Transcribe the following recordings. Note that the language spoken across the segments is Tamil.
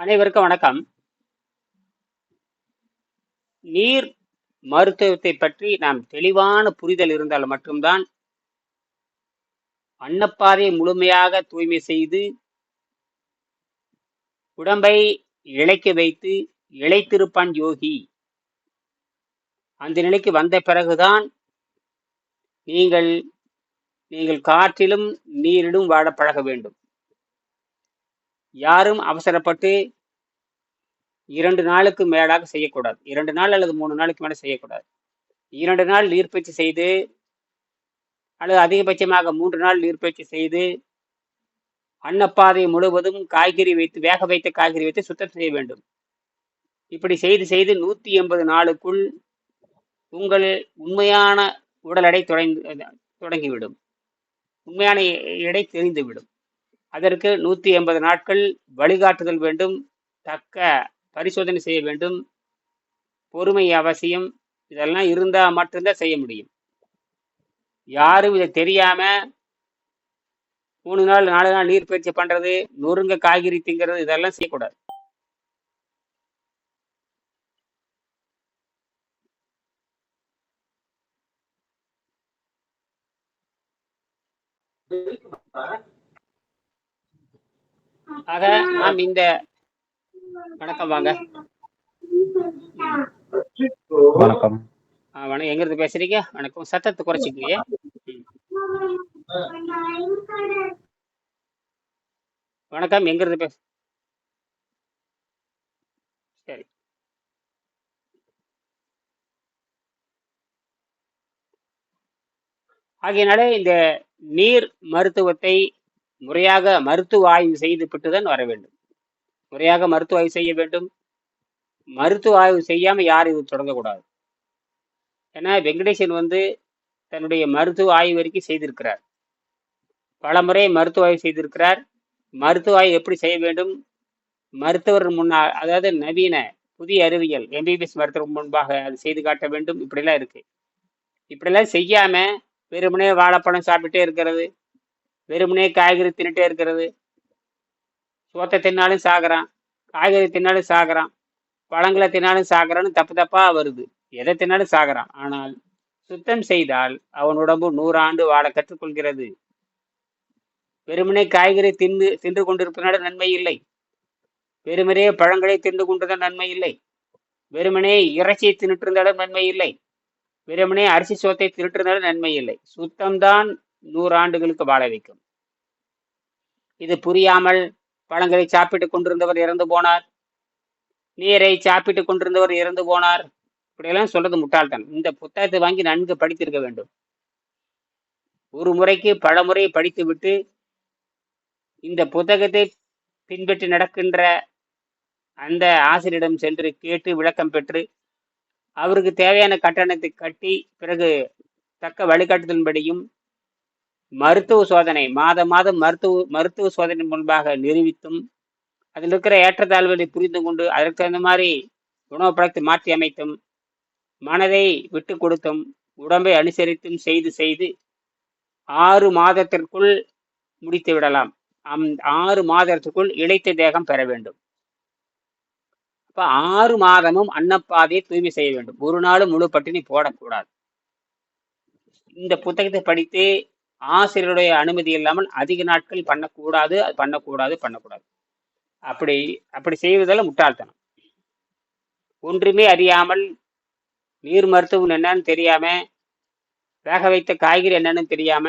அனைவருக்கும் வணக்கம். நீர் மருத்துவத்தை பற்றி நாம் தெளிவான புரிதல் இருந்தால் மட்டும்தான் அன்னப்பாதையை முழுமையாக தூய்மை செய்து உடம்பை இழைக்க வைத்து இளைத்திருப்பான் யோகி. அந்த நிலைக்கு வந்த பிறகுதான் நீங்கள் நீங்கள் காற்றிலும் நீரிலும் வாழ பழக வேண்டும். யாரும் அவசரப்பட்டு இரண்டு நாளுக்கு மேலாக செய்யக்கூடாது. இரண்டு நாள் அல்லது மூணு நாளுக்கு மேலே செய்யக்கூடாது. இரண்டு நாள் நீர்ப்பயிற்சி செய்து அல்லது அதிகபட்சமாக மூன்று நாள் நீர்ப்பயிற்சி செய்து அன்னப்பாதை முழுவதும் காய்கறி வைத்து வேக வைத்த காய்கறி வைத்து சுத்தம் செய்ய வேண்டும். இப்படி செய்து செய்து நூற்றி எண்பது நாளுக்குள் உங்கள் உண்மையான உடல் எடை தொடங்கி தொடங்கிவிடும். உண்மையான எடை தெரிந்துவிடும். அதற்கு நூற்றி எண்பது நாட்கள் வழிகாட்டுதல் வேண்டும். தக்க பரிசோதனை செய்ய வேண்டும். பொறுமை அவசியம் இதெல்லாம் இருந்தால் மட்டும்தான் செய்ய முடியும். யாரும் இதை தெரியாம மூணு நாள் நாலு நாள் நீர் பயிற்சி பண்றது நொறுங்க காய்கறி திங்கிறது இதெல்லாம் செய்யக்கூடாது. ஆக நாம் இந்த வணக்கம் வாங்க. வணக்கம். வணக்கம். எங்க இருந்து பேசுறீங்க? வணக்கம். சத்தத்தை குறைச்சிக்கங்க. வணக்கம். எங்க இருந்து பேச சரி. ஆகையினாலே இந்த நீர் மருத்துவத்தை முறையாக மருத்துவ ஆய்வு செய்து தான் வர வேண்டும். முறையாக மருத்துவ ஆய்வு செய்ய வேண்டும். மருத்துவ ஆய்வு செய்யாமல் யாரும் இது தொடங்கக்கூடாது. ஏன்னா வெங்கடேசன் வந்து தன்னுடைய மருத்துவ ஆய்வு வரைக்கும் செய்திருக்கிறார். பல முறை மருத்துவ ஆய்வு செய்திருக்கிறார். மருத்துவ ஆய்வு எப்படி செய்ய வேண்டும்? மருத்துவர் முன்னால் அதாவது நவீன புதிய அறிவியல் எம்பிபிஎஸ் மருத்துவர் முன்பாக அது செய்து காட்ட வேண்டும். இப்படிலாம் இருக்கு. இப்படிலாம் செய்யாம வெறுமனே வாழைப்பழம் சாப்பிட்டுட்டே இருக்கிறது. வெறுமனே காய்கறி தின்னுட்டே இருக்கிறது. சோத்தை தின்னாலும் சாகிறான் காய்கறி தின்னாலும் சாகிறான் பழங்களை தின்னாலும் சாகிறான்னு தப்பு தப்பா வருது. எதை தின்னாலும் சாகுறான். ஆனால் சுத்தம் செய்தால் அவன் உடம்பு நூறாண்டு வாழ கற்றுக்கொள்கிறது. வெறுமனே காய்கறி தின்று தின்று கொண்டிருப்பதனால நன்மை இல்லை. வெறுமனே பழங்களை தின்று கொண்டதால் நன்மை இல்லை. வெறுமனே இறைச்சியை தின்னுட்டு இருந்தாலும் நன்மை இல்லை. வெறுமனே அரிசி சோத்தை தின்னுட்டு இருந்தாலும் நன்மை இல்லை. சுத்தம்தான் நூறாண்டுகளுக்கு வாழ வைக்கும். இது புரியாமல் பழங்களை சாப்பிட்டு கொண்டிருந்தவர் இறந்து போனார். நீரை சாப்பிட்டு கொண்டிருந்தவர் இறந்து போனார். இப்படியெல்லாம் சொல்றது முட்டாள்தான் இந்த புத்தகத்தை வாங்கி நன்கு படித்திருக்க வேண்டும். ஒரு முறைக்கு பல முறை படித்துவிட்டு இந்த புத்தகத்தை பின்பற்றி நடக்கின்ற அந்த ஆசிரியரிடம் சென்று கேட்டு விளக்கம் பெற்று அவருக்கு தேவையான கட்டணத்தை கட்டி பிறகு தக்க வழிகாட்டுதலின்படியும் மருத்துவ சோதனை மாத மாதம் மருத்துவ மருத்துவ சோதனை முன்பாக நிரூபித்தும் அதில் இருக்கிற ஏற்றத்தாழ்வுகளை புரிந்து கொண்டு அதற்கு தகுந்த மாதிரி உணவு பழக்கத்தை மாற்றி அமைத்தும் மனதை விட்டு கொடுத்தும் உடம்பை அனுசரித்தும் செய்து செய்து ஆறு மாதத்திற்குள் முடித்து விடலாம். அம் ஆறு மாதத்திற்குள் இழைத்த தேகம் பெற வேண்டும். அப்ப ஆறு மாதமும் அன்னப்பாதையை தூய்மை செய்ய வேண்டும். ஒரு நாள் முழு பட்டினி போடக்கூடாது. இந்த புத்தகத்தை படித்து ஆசிரியருடைய அனுமதி இல்லாமல் அதிக நாட்கள் பண்ணக்கூடாது அது பண்ணக்கூடாது பண்ணக்கூடாது. அப்படி அப்படி செய்வதால முட்டாள்தனம். ஒன்றுமே அறியாமல் நீர் மருத்துவம் என்னன்னு தெரியாம வேக வைத்த காய்கறி என்னன்னு தெரியாம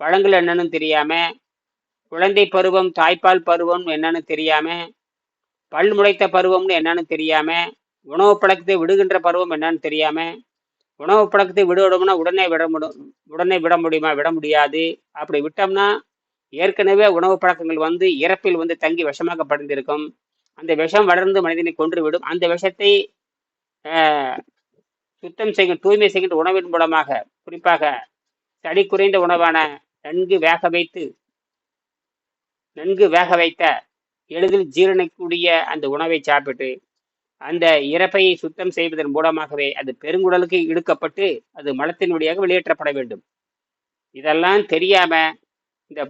பழங்கள் என்னன்னு தெரியாம குழந்தை பருவம் தாய்ப்பால் பருவம் என்னன்னு தெரியாம பல் முளைத்த பருவம்னு என்னன்னு தெரியாம உணவு பழக்கத்தை விடுகின்ற பருவம் என்னன்னு தெரியாம உணவு பழக்கத்தை விடுவிடோம்னா உடனே விட முடியும் உடனே விட முடியுமா? விட முடியாது. அப்படி விட்டோம்னா ஏற்கனவே உணவு பழக்கங்கள் வந்து இறப்பில் வந்து தங்கி விஷமாக படிந்திருக்கும் அந்த விஷம் வளர்ந்து மனிதனை கொன்றுவிடும். அந்த விஷத்தை ஆஹ், சுத்தம் செய்ய தூய்மை செய்கின்ற உணவின் மூலமாக குறிப்பாக சளி குறைந்த உணவான நன்கு வேக வைத்து நன்கு வேக வைத்த எளிதில் ஜீரணிக்கக்கூடிய அந்த உணவை சாப்பிட்டு அந்த இறப்பை சுத்தம் செய்வதன் மூலமாகவே அது பெருங்குடலுக்கு இழுக்கப்பட்டு அது மலத்தின் வழியாக வெளியேற்றப்பட வேண்டும். இதெல்லாம் தெரியாம இந்த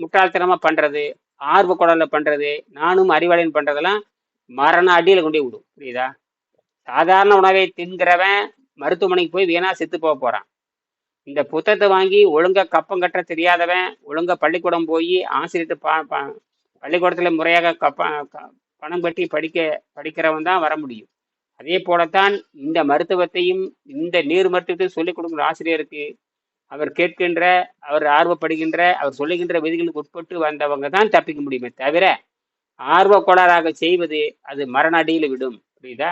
முட்டாள்தனமா பண்றது ஆர்வ குடல்ல பண்றது நானும் அறிவாளின்னு பண்றதெல்லாம் மரண அடியில் கொண்டு போய் விடும். புரியுதா? சாதாரண உணவை தின்கிறவன் மருத்துவமனைக்கு போய் வீணா செத்து போக போறான். இந்த புத்தகத்தை வாங்கி ஒழுங்கா கப்பம் கட்ட தெரியாதவன் ஒழுங்கா பள்ளிக்கூடம் போய் ஆசிரியர்கிட்ட பா பள்ளிக்கூடத்துல முறையாக கப்ப க- பணம் கட்டி படிக்க படிக்கிறவன் தான் வர முடியும். அதே போலத்தான் இந்த மருத்துவத்தையும் இந்த நீர் மருத்துவத்தையும் சொல்லிக் கொடுக்குற ஆசிரியருக்கு அவர் கேட்கின்ற அவர் ஆர்வப்படுகின்ற அவர் சொல்லுகின்ற விதிகளுக்கு உட்பட்டு வந்தவங்க தான் தப்பிக்க முடியுமே தவிர ஆர்வ கோளாறாக செய்வது அது மரண அடியில் விடும். புரியுதா?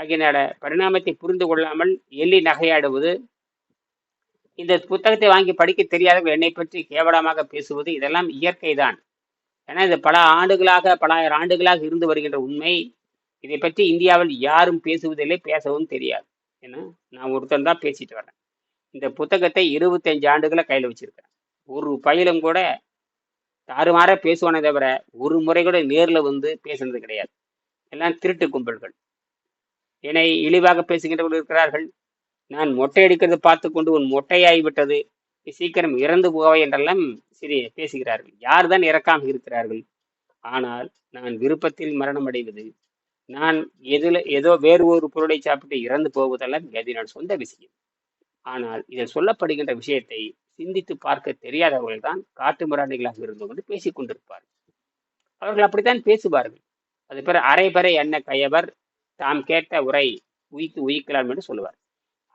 ஆகையினால பரிணாமத்தை புரிந்து கொள்ளாமல் எள்ளி நகையாடுவது இந்த புத்தகத்தை வாங்கி படிக்க தெரியாதவர்கள் என்னை பற்றி கேவலமாக பேசுவது இதெல்லாம் இயற்கை தான் ஏன்னா இது பல ஆண்டுகளாக பல ஆயிரம் ஆண்டுகளாக இருந்து வருகின்ற உண்மை. இதை பற்றி இந்தியாவில் யாரும் பேசுவதில்லை பேசவும் தெரியாது. ஏன்னா நான் ஒருத்தன் தான் பேசிட்டு வரேன். இந்த புத்தகத்தை இருபத்தஞ்சு ஆண்டுகளை கையில் வச்சிருக்கிறேன். ஒரு பயிலும் கூட தாறுமாற பேசுவானே தவிர ஒரு முறை கூட நேரில் வந்து பேசுனது கிடையாது. எல்லாம் திருட்டு கும்பல்கள். என்னை இழிவாக பேசுகின்றவர்கள் இருக்கிறார்கள். நான் மொட்டை அடிக்கிறது பார்த்து கொண்டு உன் மொட்டையாகிவிட்டது சீக்கிரம் இறந்து போவை என்றெல்லாம் சரி பேசுகிறார்கள். யார்தான் இறக்காமல் இருக்கிறார்கள்? ஆனால் நான் விருப்பத்தில் மரணம் அடைவது நான் எதில் ஏதோ வேறு ஒரு பொருளை சாப்பிட்டு இறந்து போவதெல்லாம் அது சொந்த விஷயம். ஆனால் இதில் சொல்லப்படுகின்ற விஷயத்தை சிந்தித்து பார்க்க தெரியாதவர்கள் தான் காட்டு மிராண்டிகளாக இருந்து கொண்டு பேசிக் கொண்டிருப்பார்கள். அவர்கள் அப்படித்தான் பேசுவார்கள். அது பிற அரைபறை அன்ன கயவர் தாம் கேட்ட உரை உயித்து உயிக்கலாம் என்று சொல்லுவார்.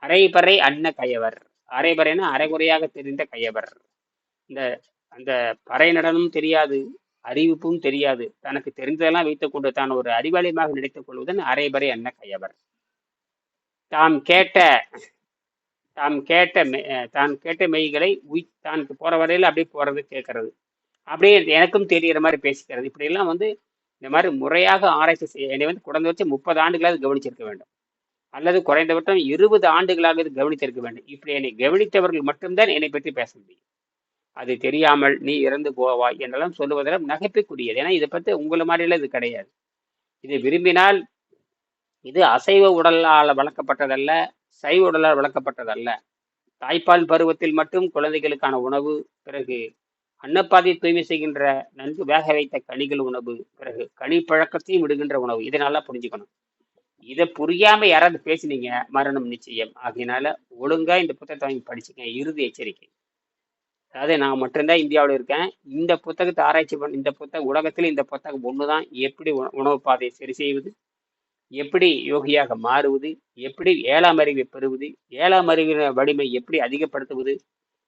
அரைபறை அன்ன கயவர். அரைபறைன்னு அரைகுறையாக தெரிந்த கயவர். இந்த அந்த பறை நடனமும் தெரியாது அறிவிப்பும் தெரியாது. தனக்கு தெரிந்ததெல்லாம் வைத்துக் கொண்டு தான் ஒரு அறிவாளியமாக நினைத்துக் கொள்வதன் அரைபறை அன்ன கையவர். தாம் கேட்ட தாம் கேட்ட மெ- தான் கேட்ட மெய்களை உய் தான் போற வரையில அப்படியே போறது கேட்கறது. அப்படியே எனக்கும் தெரிகிற மாதிரி பேசிக்கிறது. இப்படியெல்லாம் வந்து இந்த மாதிரி முறையாக ஆராய்ச்சி செய்ய என்னை வந்து குறைந்த வச்சு முப்பது ஆண்டுகளாவது கவனிச்சிருக்க வேண்டும். அல்லது குறைந்தபட்சம் இருபது ஆண்டுகளாக இது கவனித்திருக்க வேண்டும். இப்படி என்னை கவனித்தவர்கள் மட்டும்தான் என்னை பற்றி பேச முடியும். அது தெரியாமல் நீ இறந்து போவாய் என்றெல்லாம் சொல்லுவதெல்லாம் நகைப்புக்குரியது. ஏன்னா இதை பற்றி உங்களை மாதிரிலாம் இது கிடையாது. இதை விரும்பினால் இது அசைவ உடலால் வளர்க்கப்பட்டதல்ல சைவ உடலால் வளர்க்கப்பட்டதல்ல. தாய்ப்பால் பருவத்தில் மட்டும் குழந்தைகளுக்கான உணவு பிறகு அன்னப்பாதை தூய்மை செய்கின்ற நன்கு வேக வைத்த கனிகள் உணவு பிறகு கனி பழக்கத்தையும் விடுகின்ற உணவு. இதை நல்லா புரிஞ்சுக்கணும். இதை புரியாம யாராவது பேசுனீங்க? மரணம் நிச்சயம். அதனால ஒழுங்கா இந்த புத்தகத்தை வாங்கி படிச்சுங்க இறுதி எச்சரிக்கை. அதாவது நான் மட்டும்தான் இந்தியாவில் இருக்கேன். இந்த புத்தகத்தை ஆராய்ச்சி பண்ண இந்த புத்தகம் உலகத்தில் இந்த புத்தகம் ஒன்று தான் எப்படி உணவு பாதையை சரி செய்வது? எப்படி யோகியாக மாறுவது? எப்படி ஏழாம் அறிவை பெறுவது? ஏழாம் அறிவின வலிமை எப்படி அதிகப்படுத்துவது?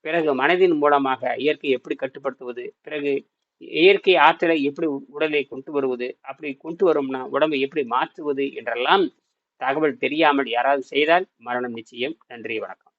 பிறகு மனதின் மூலமாக இயற்கையை எப்படி கட்டுப்படுத்துவது? பிறகு இயற்கை ஆற்றலை எப்படி உடலை கொண்டு வருவது அப்படி கொண்டு வரும்னா உடம்பை எப்படி மாற்றுவது என்றெல்லாம் தகவல் தெரியாமல் யாராவது செய்தால் மரணம் நிச்சயம். நன்றி வணக்கம்.